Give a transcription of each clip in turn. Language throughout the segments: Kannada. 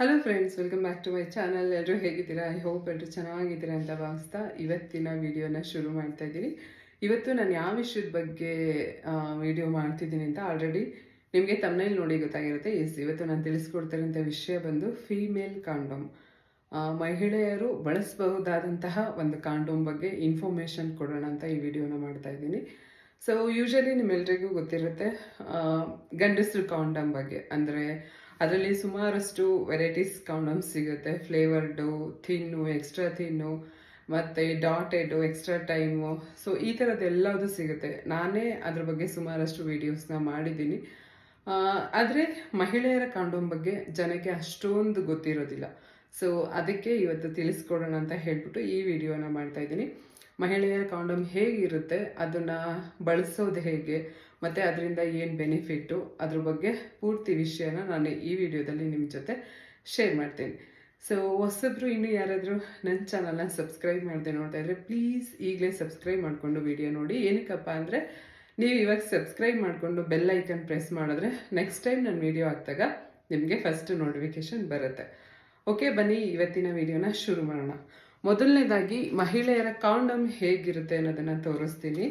Hello friends welcome back to my channel ಎಲ್ಲರೂ ಹೇಗಿದ್ದೀರಾ? ಐ ಹೋಪ್ ಎಲ್ಲರೂ ಚೆನ್ನಾಗಿದ್ದೀರಾ ಅಂತ ಭಾವಿಸ್ತಾ ಇವತ್ತಿನ ವಿಡಿಯೋನ ಶುರು ಮಾಡ್ತಾ ಇದ್ದೀನಿ. ಇವತ್ತು ನಾನು ಯಾವ ವಿಷಯದ ಬಗ್ಗೆ ವಿಡಿಯೋ ಮಾಡ್ತಿದ್ದೀನಿ ಅಂತ ಆಲ್ರೆಡಿ ನಿಮಗೆ ತಮ್ಮನೇಲಿ ನೋಡಿ ಗೊತ್ತಾಗಿರುತ್ತೆ. ಎಸ್ ಇವತ್ತು ನಾನು ತಿಳಿಸ್ಕೊಡ್ತಿರೋಂಥ ವಿಷಯ ಬಂದು ಫೀಮೇಲ್ ಕಾಂಡೋಮ್ ಮಹಿಳೆಯರು ಬಳಸಬಹುದಾದಂತಹ ಒಂದು ಕಾಂಡೋಮ್ ಬಗ್ಗೆ ಇನ್ಫಾರ್ಮೇಷನ್ ಕೊಡೋಣ ಅಂತ ಈ ವಿಡಿಯೋನ ಮಾಡ್ತಾ ಇದ್ದೀನಿ. ಸೊ ಯೂಶಲಿ ನಿಮ್ಮೆಲ್ಲರಿಗೂ ಗೊತ್ತಿರುತ್ತೆ ಗಂಡಸರು ಕಾಂಡೋಮ್ ಕಾಂಡಮ್ ಬಗ್ಗೆ. ಅಂದರೆ ಅದರಲ್ಲಿ ಸುಮಾರಷ್ಟು ವೆರೈಟೀಸ್ ಕಾಂಡಮ್ಸ್ ಸಿಗುತ್ತೆ. ಫ್ಲೇವರ್ಡು ಥಿನ್ನು ಎಕ್ಸ್ಟ್ರಾ ಥಿನ್ನು ಮತ್ತು ಡಾಟೆಡು ಎಕ್ಸ್ಟ್ರಾ ಟೈಮು ಸೊ ಈ ಥರದ್ದೆಲ್ಲದು ಸಿಗುತ್ತೆ. ನಾನೇ ಅದ್ರ ಬಗ್ಗೆ ಸುಮಾರಷ್ಟು ವೀಡಿಯೋಸ್ನ ಮಾಡಿದ್ದೀನಿ. ಆದರೆ ಮಹಿಳೆಯರ ಕಾಂಡೋಮ್ ಬಗ್ಗೆ ಜನಕ್ಕೆ ಅಷ್ಟೊಂದು ಗೊತ್ತಿರೋದಿಲ್ಲ. ಸೊ ಅದಕ್ಕೆ ಇವತ್ತು ತಿಳಿಸ್ಕೊಡೋಣ ಅಂತ ಹೇಳ್ಬಿಟ್ಟು ಈ ವಿಡಿಯೋನ ಮಾಡ್ತಾ ಇದ್ದೀನಿ. ಮಹಿಳೆಯರ ಕಾಂಡೋಮ್ ಹೇಗಿರುತ್ತೆ, ಅದನ್ನು ಬಳಸೋದು ಹೇಗೆ ಮತ್ತು ಅದರಿಂದ ಏನು ಬೆನಿಫಿಟ್ಟು ಅದ್ರ ಬಗ್ಗೆ ಪೂರ್ತಿ ವಿಷಯನ ನಾನು ಈ ವಿಡಿಯೋದಲ್ಲಿ ನಿಮ್ಮ ಜೊತೆ ಶೇರ್ ಮಾಡ್ತೀನಿ. ಸೊ ಹೊಸಬ್ರು ಇನ್ನೂ ಯಾರಾದರೂ ನನ್ನ ಚಾನಲ್ನ ಸಬ್ಸ್ಕ್ರೈಬ್ ಮಾಡದೆ ನೋಡ್ತಾ ಇದ್ರೆ ಪ್ಲೀಸ್ ಈಗಲೇ ಸಬ್ಸ್ಕ್ರೈಬ್ ಮಾಡಿಕೊಂಡು ವಿಡಿಯೋ ನೋಡಿ. ಏನಕ್ಕಪ್ಪ ಅಂದರೆ, ನೀವು ಇವಾಗ ಸಬ್ಸ್ಕ್ರೈಬ್ ಮಾಡಿಕೊಂಡು ಬೆಲ್ ಐಕನ್ ಪ್ರೆಸ್ ಮಾಡಿದ್ರೆ ನೆಕ್ಸ್ಟ್ ಟೈಮ್ ನಾನು ವಿಡಿಯೋ ಹಾಕಿದಾಗ ನಿಮಗೆ ಫಸ್ಟ್ ನೋಟಿಫಿಕೇಶನ್ ಬರುತ್ತೆ. ಓಕೆ ಬನ್ನಿ, ಇವತ್ತಿನ ವಿಡಿಯೋನ ಶುರು ಮಾಡೋಣ. ಮೊದಲನೇದಾಗಿ ಮಹಿಳೆಯರ ಕಾಂಡಮ್ ಹೇಗಿರುತ್ತೆ ಅನ್ನೋದನ್ನ ತೋರಿಸ್ತೀನಿ.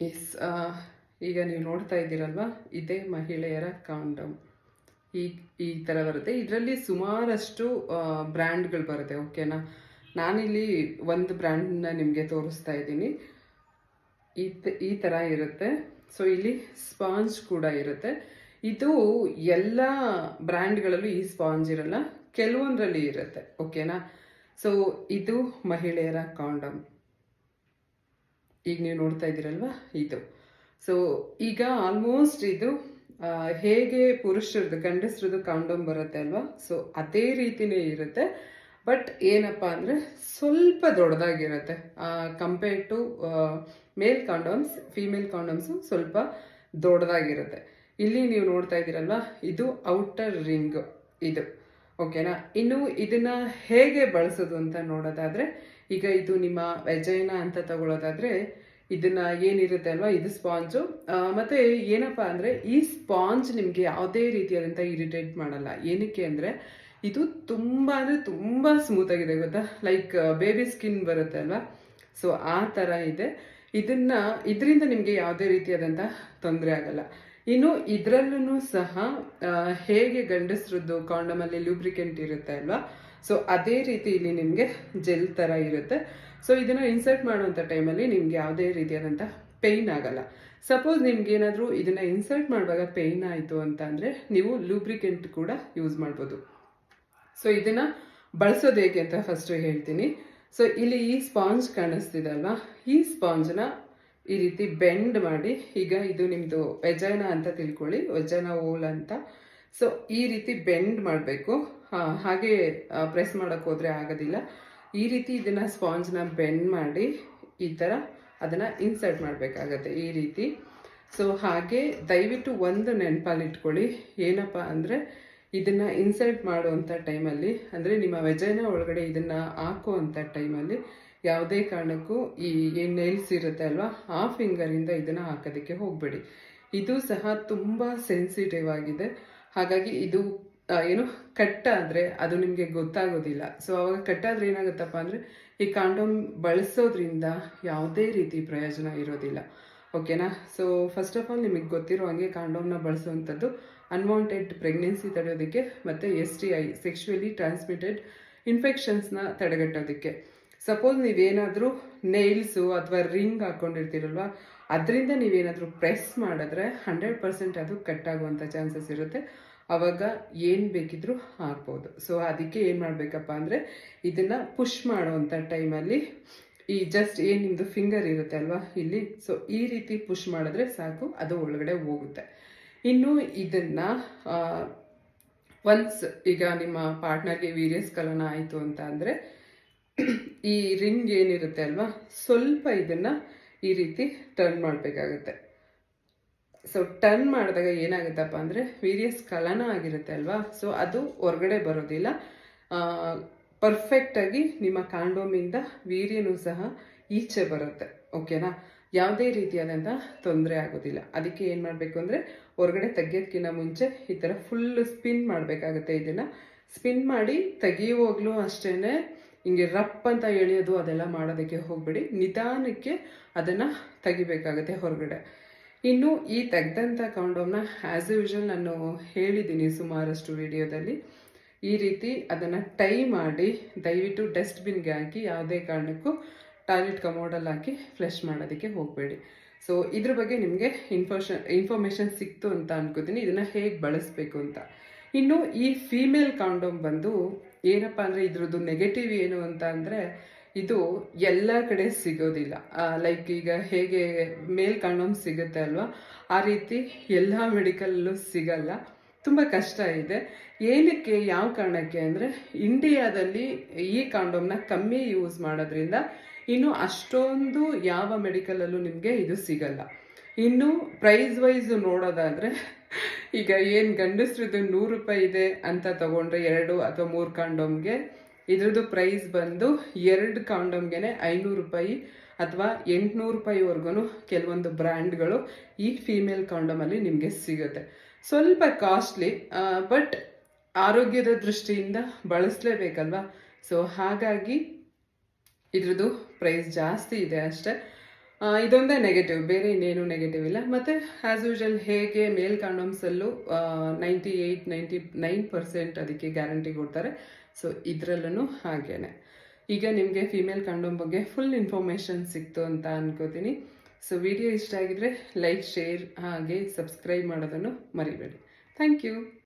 ಎಸ್ ಈಗ ನೀವು ನೋಡ್ತಾ ಇದ್ದೀರಲ್ವ? ಇದೇ ಮಹಿಳೆಯರ ಕಾಂಡಮ್. ಈ ಈ ಥರ ಬರುತ್ತೆ. ಇದರಲ್ಲಿ ಸುಮಾರಷ್ಟು ಬ್ರ್ಯಾಂಡ್ಗಳು ಬರುತ್ತೆ, ಓಕೆನಾ? ನಾನಿಲ್ಲಿ ಒಂದು ಬ್ರ್ಯಾಂಡ್ನ ನಿಮಗೆ ತೋರಿಸ್ತಾ ಇದ್ದೀನಿ. ಈ ಈ ಥರ ಇರುತ್ತೆ. ಸೊ, ಇಲ್ಲಿ ಸ್ಪಾಂಜ್ ಕೂಡ ಇರುತ್ತೆ. ಇದು ಎಲ್ಲ ಬ್ರ್ಯಾಂಡ್ಗಳಲ್ಲೂ ಈ ಸ್ಪಾಂಜ್ ಇರಲ್ಲ. ಕೆಲವೊಂದರಲ್ಲಿ ಇರುತ್ತೆ, ಓಕೆನಾ? ಸೊ, ಇದು ಮಹಿಳೆಯರ ಕಾಂಡಮ್. ಈಗ ನೀವು ನೋಡ್ತಾ ಇದ್ದೀರಲ್ವ? ಇದು. ಸೊ ಈಗ ಆಲ್ಮೋಸ್ಟ್ ಇದು ಹೇಗೆ ಪುರುಷರದ್ದು, ಗಂಡಸ್ರದ್ದು ಕಾಂಡೋಮ್ ಬರುತ್ತೆ ಅಲ್ವಾ? ಸೊ ಅದೇ ರೀತಿನೇ ಇರುತ್ತೆ. ಬಟ್ ಏನಪ್ಪ ಅಂದರೆ, ಸ್ವಲ್ಪ ದೊಡ್ಡದಾಗಿರುತ್ತೆ. Compare to male condoms female condoms ಸ್ವಲ್ಪ ದೊಡ್ಡದಾಗಿರುತ್ತೆ. ಇಲ್ಲಿ ನೀವು ನೋಡ್ತಾ ಇದ್ದೀರಲ್ವ? ಇದು ಔಟರ್ ರಿಂಗ್ ಇದು. ಓಕೆನಾ ಇನ್ನು ಇದನ್ನ ಹೇಗೆ ಬಳಸೋದು ಅಂತ ನೋಡೋದಾದ್ರೆ ಈಗ ಇದು ನಿಮ್ಮ ವೆಜೈನ ಅಂತ ತಗೊಳ್ಳೋದಾದ್ರೆ ಇದನ್ನ ಏನಿರುತ್ತೆ ಅಲ್ವಾ? ಇದು ಸ್ಪಾಂಜು ಮತ್ತೆ ಏನಪ್ಪಾ ಅಂದ್ರೆ ಈ ಸ್ಪಾಂಜ್ ನಿಮಗೆ ಯಾವುದೇ ರೀತಿಯಾದಂಥ ಇರಿಟೇಟ್ ಮಾಡಲ್ಲ. ಏನಕ್ಕೆ ಅಂದ್ರೆ ಇದು ತುಂಬಾ ಅಂದ್ರೆ ತುಂಬಾ ಸ್ಮೂತ್ ಆಗಿದೆ ಗೊತ್ತಾ? ಲೈಕ್ ಬೇಬಿ ಸ್ಕಿನ್ ಬರುತ್ತೆ ಅಲ್ವಾ? ಸೊ ಆ ಥರ ಇದೆ. ಇದನ್ನ, ಇದರಿಂದ ನಿಮಗೆ ಯಾವುದೇ ರೀತಿಯಾದಂಥ ತೊಂದರೆ ಆಗಲ್ಲ. ಇನ್ನು ಇದರಲ್ಲೂ ಸಹ ಹೇಗೆ ಗಂಡಸ್ರದ್ದು ಕಾಂಡಮಲ್ಲಿ ಲೂಬ್ರಿಕೆಂಟ್ ಇರುತ್ತೆ ಅಲ್ವಾ? ಸೊ ಅದೇ ರೀತಿ ಇಲ್ಲಿ ನಿಮಗೆ ಜೆಲ್ ಥರ ಇರುತ್ತೆ. ಸೊ ಇದನ್ನು ಇನ್ಸರ್ಟ್ ಮಾಡುವಂಥ ಟೈಮಲ್ಲಿ ನಿಮ್ಗೆ ಯಾವುದೇ ರೀತಿಯಾದಂಥ ಪೇಯ್ನ್ ಆಗಲ್ಲ. ಸಪೋಸ್ ನಿಮ್ಗೆ ಏನಾದರೂ ಇದನ್ನ ಇನ್ಸರ್ಟ್ ಮಾಡುವಾಗ ಪೇಯ್ನ್ ಆಯಿತು ಅಂತ ಅಂದರೆ ನೀವು ಲೂಬ್ರಿಕೆಂಟ್ ಕೂಡ ಯೂಸ್ ಮಾಡ್ಬೋದು. ಸೊ ಇದನ್ನ ಬಳಸೋದು ಹೇಗೆ ಅಂತ ಫಸ್ಟ್ ಹೇಳ್ತೀನಿ. ಸೊ ಇಲ್ಲಿ ಈ ಸ್ಪಾಂಜ್ ಕಾಣಿಸ್ತಿದೆ ಅಲ್ವಾ? ಈ ಸ್ಪಾಂಜ್ನ ಈ ರೀತಿ ಬೆಂಡ್ ಮಾಡಿ, ಈಗ ಇದು ನಿಮ್ಮದು ವೆಜನ ಅಂತ ತಿಳ್ಕೊಳ್ಳಿ ವೆಜೈನ ಓಲ್ ಅಂತ. ಸೊ ಈ ರೀತಿ ಬೆಂಡ್ ಮಾಡಬೇಕು. ಹಾಗೆ ಪ್ರೆಸ್ ಮಾಡೋಕೆ ಹೋದರೆ ಆಗೋದಿಲ್ಲ. ಈ ರೀತಿ ಇದನ್ನ ಸ್ಪಾಂಜ್ನ ಬೆಂಡ್ ಮಾಡಿ ಈ ಥರ ಅದನ್ನು ಇನ್ಸರ್ಟ್ ಮಾಡಬೇಕಾಗತ್ತೆ ಈ ರೀತಿ. ಸೊ ಹಾಗೆ ದಯವಿಟ್ಟು ಒಂದು ನೆನಪಲ್ಲಿ ಇಟ್ಕೊಳ್ಳಿ. ಏನಪ್ಪ ಅಂದರೆ, ಇದನ್ನ ಇನ್ಸರ್ಟ್ ಮಾಡುವಂಥ ಟೈಮಲ್ಲಿ ಅಂದರೆ ನಿಮ್ಮ ವೆಜೈನ ಒಳಗಡೆ ಇದನ್ನ ಹಾಕುವಂಥ ಟೈಮಲ್ಲಿ ಯಾವುದೇ ಕಾರಣಕ್ಕೂ ಈ ಏನು ನೈಲ್ಸ್ ಇರುತ್ತೆ ಅಲ್ವಾ, ಆ ಫಿಂಗರಿಂದ ಇದನ್ನ ಹಾಕೋದಕ್ಕೆ ಹೋಗಬೇಡಿ. ಇದು ಸಹ ತುಂಬ ಸೆನ್ಸಿಟಿವ್ ಆಗಿದೆ. ಹಾಗಾಗಿ ಇದು ಏನು ಆದ್ರೆ ಅದು ನಿಮಗೆ ಗೊತ್ತಾಗೋದಿಲ್ಲ. ಸೊ ಅವಾಗ ಆದ್ರೆ ಏನಾಗುತ್ತಪ್ಪ ಅಂದರೆ, ಈ ಕಾಂಡೋಮ್ ಬಳಸೋದ್ರಿಂದ ಯಾವುದೇ ರೀತಿ ಪ್ರಯೋಜನ ಇರೋದಿಲ್ಲ. ಓಕೆನಾ ಸೊ ಫಸ್ಟ್ ಆಫ್ ಆಲ್ ನಿಮಗೆ ಗೊತ್ತಿರೋ ಹಾಗೆ ಕಾಂಡೋಮ್ನ ಬಳಸುವಂಥದ್ದು ಅನ್ವಾಂಟೆಡ್ ಪ್ರೆಗ್ನೆನ್ಸಿ ತಡೆಯೋದಕ್ಕೆ ಮತ್ತು S T I sexually transmitted ಇನ್ಫೆಕ್ಷನ್ಸ್ನ ತಡೆಗಟ್ಟೋದಕ್ಕೆ. ಸಪೋಸ್ ನೀವೇನಾದರೂ ನೈಲ್ಸು ಅಥವಾ ರಿಂಗ್ ಹಾಕ್ಕೊಂಡಿರ್ತೀರಲ್ವ ಅದರಿಂದ ನೀವೇನಾದರೂ ಪ್ರೆಸ್ ಮಾಡಿದ್ರೆ ಹಂಡ್ರೆಡ್ ಪರ್ಸೆಂಟ್ ಅದು ಕಟ್ ಆಗುವಂಥ ಚಾನ್ಸಸ್ ಇರುತ್ತೆ. ಅವಾಗ ಏನು ಬೇಕಿದ್ರೂ ಹಾಕ್ಬೋದು ಸೊ ಅದಕ್ಕೆ ಏನು ಮಾಡಬೇಕಪ್ಪ ಅಂದರೆ ಇದನ್ನು ಪುಷ್ ಮಾಡುವಂಥ ಟೈಮಲ್ಲಿ ಈ ಜಸ್ಟ್ ಏನು ನಿಮ್ಮದು ಫಿಂಗರ್ ಇರುತ್ತೆ ಅಲ್ವಾ ಇಲ್ಲಿ. ಸೊ ಈ ರೀತಿ ಪುಷ್ ಮಾಡಿದ್ರೆ ಸಾಕು, ಅದು ಒಳಗಡೆ ಹೋಗುತ್ತೆ. ಇನ್ನು ಇದನ್ನು ಒನ್ಸ್ ಈಗ ನಿಮ್ಮ ಪಾರ್ಟ್ನರ್ಗೆ ವೀರ್ಯಸ್ಖಲನ ಆಯಿತು ಅಂತ ಅಂದರೆ ಈ ರಿಂಗ್ ಏನಿರುತ್ತೆ ಅಲ್ವಾ, ಸ್ವಲ್ಪ ಇದನ್ನು ಈ ರೀತಿ ಟರ್ನ್ ಮಾಡಬೇಕಾಗತ್ತೆ. ಸೊ ಟರ್ನ್ ಮಾಡಿದಾಗ ಏನಾಗುತ್ತಪ್ಪ ಅಂದರೆ ವೀರ್ಯಸ್ಖಲನ ಆಗಿರುತ್ತೆ ಅಲ್ವಾ? ಸೊ ಅದು ಹೊರಗಡೆ ಬರೋದಿಲ್ಲ. ಪರ್ಫೆಕ್ಟಾಗಿ ನಿಮ್ಮ ಕಾಂಡೋಮಿಂದ ವೀರ್ಯನೂ ಸಹ ಈಚೆ ಬರುತ್ತೆ. ಓಕೆನಾ ಯಾವುದೇ ರೀತಿಯಾದಂಥ ತೊಂದರೆ ಆಗೋದಿಲ್ಲ. ಅದಕ್ಕೆ ಏನು ಮಾಡಬೇಕು ಅಂದರೆ, ಹೊರಗಡೆ ತೆಗಿಯೋದಕ್ಕಿಂತ ಮುಂಚೆ ಈ ಥರ ಫುಲ್ ಸ್ಪಿನ್ ಮಾಡಬೇಕಾಗುತ್ತೆ ಇದನ್ನು ಸ್ಪಿನ್ ಮಾಡಿ ತೆಗೆಯುವಾಗಲೂ ಅಷ್ಟೇ ಹಿಂಗೆ ರಪ್ ಅಂತ ಎಳೆಯೋದು ಅದೆಲ್ಲ ಮಾಡೋದಕ್ಕೆ ಹೋಗಬೇಡಿ. ನಿಧಾನಕ್ಕೆ ಅದನ್ನು ತೆಗಿಬೇಕಾಗುತ್ತೆ ಹೊರಗಡೆ. ಇನ್ನು ಈ ತೆಗೆದಂಥ ಕಾಂಡೋಮ್ನ ಆ್ಯಸ್ ಯೂಶಲ್ ನಾನು ಹೇಳಿದ್ದೀನಿ ಸುಮಾರಷ್ಟು ವಿಡಿಯೋದಲ್ಲಿ. ಈ ರೀತಿ ಅದನ್ನು ಟೈ ಮಾಡಿ ದಯವಿಟ್ಟು ಡಸ್ಟ್ಬಿನ್ಗೆ ಹಾಕಿ ಯಾವುದೇ ಕಾರಣಕ್ಕೂ ಟಾಯ್ಲೆಟ್ ಕಮೋಡಲ್ಲಿ ಹಾಕಿ ಫ್ಲಶ್ ಮಾಡೋದಕ್ಕೆ ಹೋಗಬೇಡಿ. ಸೊ ಇದ್ರ ಬಗ್ಗೆ ನಿಮಗೆ ಇನ್ಫೋಷನ್ ಇನ್ಫಾರ್ಮೇಷನ್ ಸಿಕ್ತು ಅಂತ ಅನ್ಕೋತೀನಿ. ಇದನ್ನು ಹೇಗೆ ಬಳಸಬೇಕು ಅಂತ. ಇನ್ನು ಈ ಫೀಮೇಲ್ ಕಾಂಡೋಮ್ ಬಂದು ಏನಪ್ಪ ಅಂದರೆ ಇದ್ರದ್ದು ನೆಗೆಟಿವ್ ಏನು ಅಂತ ಅಂದರೆ ಇದು ಎಲ್ಲ ಕಡೆ ಸಿಗೋದಿಲ್ಲ. ಲೈಕ್ ಈಗ ಹೇಗೆ ಮೇಲ್ ಕಾಂಡೋಮ್ ಸಿಗುತ್ತೆ ಅಲ್ವಾ? ಆ ರೀತಿ ಎಲ್ಲ ಮೆಡಿಕಲ್ಲೂ ಸಿಗಲ್ಲ. ತುಂಬ ಕಷ್ಟ ಇದೆ. ಏನಕ್ಕೆ ಯಾವ ಕಾರಣಕ್ಕೆ ಅಂದರೆ ಇಂಡಿಯಾದಲ್ಲಿ ಈ ಕಾಂಡೋಮ್ನ ಕಮ್ಮಿ ಯೂಸ್ ಮಾಡೋದ್ರಿಂದ ಇನ್ನು ಅಷ್ಟೊಂದು ಯಾವ ಮೆಡಿಕಲಲ್ಲೂ ನಿಮಗೆ ಇದು ಸಿಗಲ್ಲ. ಇನ್ನು ಪ್ರೈಸ್ ವೈಸ್ ನೋಡೋದಾದರೆ ಈಗ ಏನು ಗಂಡಸ್ರದ್ದು ನೂರು ರೂಪಾಯಿ ಇದೆ ಅಂತ ತಗೊಂಡ್ರೆ ಎರಡು ಅಥವಾ ಮೂರು ಕಾಂಡೋಮ್ಗೆ ಇದ್ರದ್ದು ಪ್ರೈಸ್ ಬಂದು ಎರಡು ಕಾಂಡಮ್ಗೆ ಐನೂರು ರೂಪಾಯಿ ಅಥವಾ ಎಂಟುನೂರು ರೂಪಾಯಿವರೆಗೂ ಕೆಲವೊಂದು ಬ್ರ್ಯಾಂಡ್ಗಳು ಈ ಫೀಮೇಲ್ ಕಾಂಡಮಲ್ಲಿ ನಿಮಗೆ ಸಿಗುತ್ತೆ. ಸ್ವಲ್ಪ ಕಾಸ್ಟ್ಲಿ ಬಟ್ ಆರೋಗ್ಯದ ದೃಷ್ಟಿಯಿಂದ ಬಳಸಲೇಬೇಕಲ್ವಾ? ಸೊ ಹಾಗಾಗಿ ಇದ್ರದ್ದು ಪ್ರೈಸ್ ಜಾಸ್ತಿ ಇದೆ ಅಷ್ಟೇ. ಇದೊಂದೇ ನೆಗೆಟಿವ್ ಬೇರೆ ಇನ್ನೇನು ನೆಗೆಟಿವ್ ಇಲ್ಲ. ಮತ್ತು ಆಸ್ ಯೂಶಲ್ ಹೇಗೆ male ಕಾಂಡೋಮ್ಸಲ್ಲೂ ninety eight ninety nine percent ಅದಕ್ಕೆ ಗ್ಯಾರಂಟಿ ಕೊಡ್ತಾರೆ. ಸೊ ಇದರಲ್ಲೂ ಹಾಗೇನೆ. ಈಗ ನಿಮಗೆ ಫಿಮೇಲ್ ಕಾಂಡೋಮ್ ಬಗ್ಗೆ ಫುಲ್ ಇನ್ಫಾರ್ಮೇಷನ್ ಸಿಕ್ತು ಅಂತ ಅನ್ಕೋತೀನಿ. ಸೊ ವಿಡಿಯೋ ಇಷ್ಟ ಆಗಿದ್ರೆ ಲೈಕ್ ಶೇರ್ ಹಾಗೆ ಸಬ್ಸ್ಕ್ರೈಬ್ ಮಾಡೋದನ್ನು ಮರಿಬೇಡಿ. Thank you